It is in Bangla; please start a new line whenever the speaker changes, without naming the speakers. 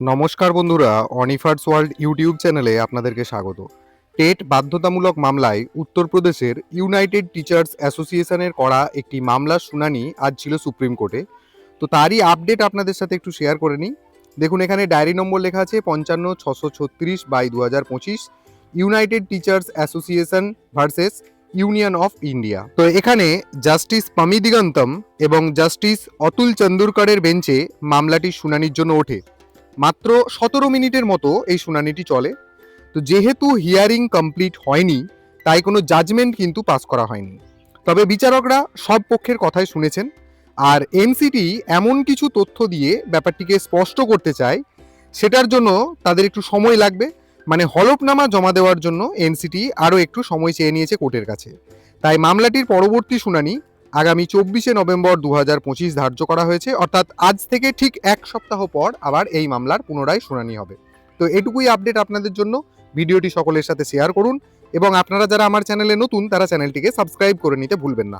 নমস্কার বন্ধুরা অনিফার্স ওয়ার্ল্ড ইউটিউব চ্যানেলে আপনাদেরকে স্বাগত। টেট বাধ্যতামূলক মামলায় উত্তরপ্রদেশের ইউনাইটেড টিচার্স অ্যাসোসিয়েশনের করা একটি মামলার শুনানি আজ ছিল সুপ্রিম কোর্টে তো তারই আপডেট আপনাদের সাথে একটু শেয়ার করে নিই। দেখুন, এখানে ডায়েরি নম্বর লেখা আছে পঞ্চান্ন ছশো ছত্রিশ বাই দু হাজার পঁচিশ united teachers association versus union of India তো এখানে জাস্টিস পামি দিগন্তম এবং জাস্টিস অতুল চন্দুরকরের বেঞ্চে মামলাটি শুনানির জন্য ওঠে। মাত্র সতেরো মিনিটের মতো এই শুনানিটি চলে। তো যেহেতু হিয়ারিং কমপ্লিট হয়নি, তাই কোনো জাজমেন্ট কিন্তু পাস করা হয়নি। তবে বিচারকরা সব পক্ষের কথাই শুনেছেন। আর এনসিটি এমন কিছু তথ্য দিয়ে ব্যাপারটিকে স্পষ্ট করতে চায়, সেটার জন্য তাদের একটু সময় লাগবে। মানে হলফনামা জমা দেওয়ার জন্য এনসিটি আরও একটু সময় চেয়ে নিয়েছে কোর্টের কাছে। তাই মামলাটির পরবর্তী শুনানি আগামী চব্বিশে নভেম্বর দু হাজার পঁচিশ ধার্য করা হয়েছে। অর্থাৎ আজ থেকে ঠিক এক সপ্তাহ পর আবার এই মামলার পুনরায় শুনানি হবে। তো এটুকুই আপডেট আপনাদের জন্য। ভিডিওটি সকলের সাথে শেয়ার করুন এবং আপনারা যারা আমার চ্যানেলে নতুন, তারা চ্যানেলটিকে সাবস্ক্রাইব করে নিতে ভুলবেন না।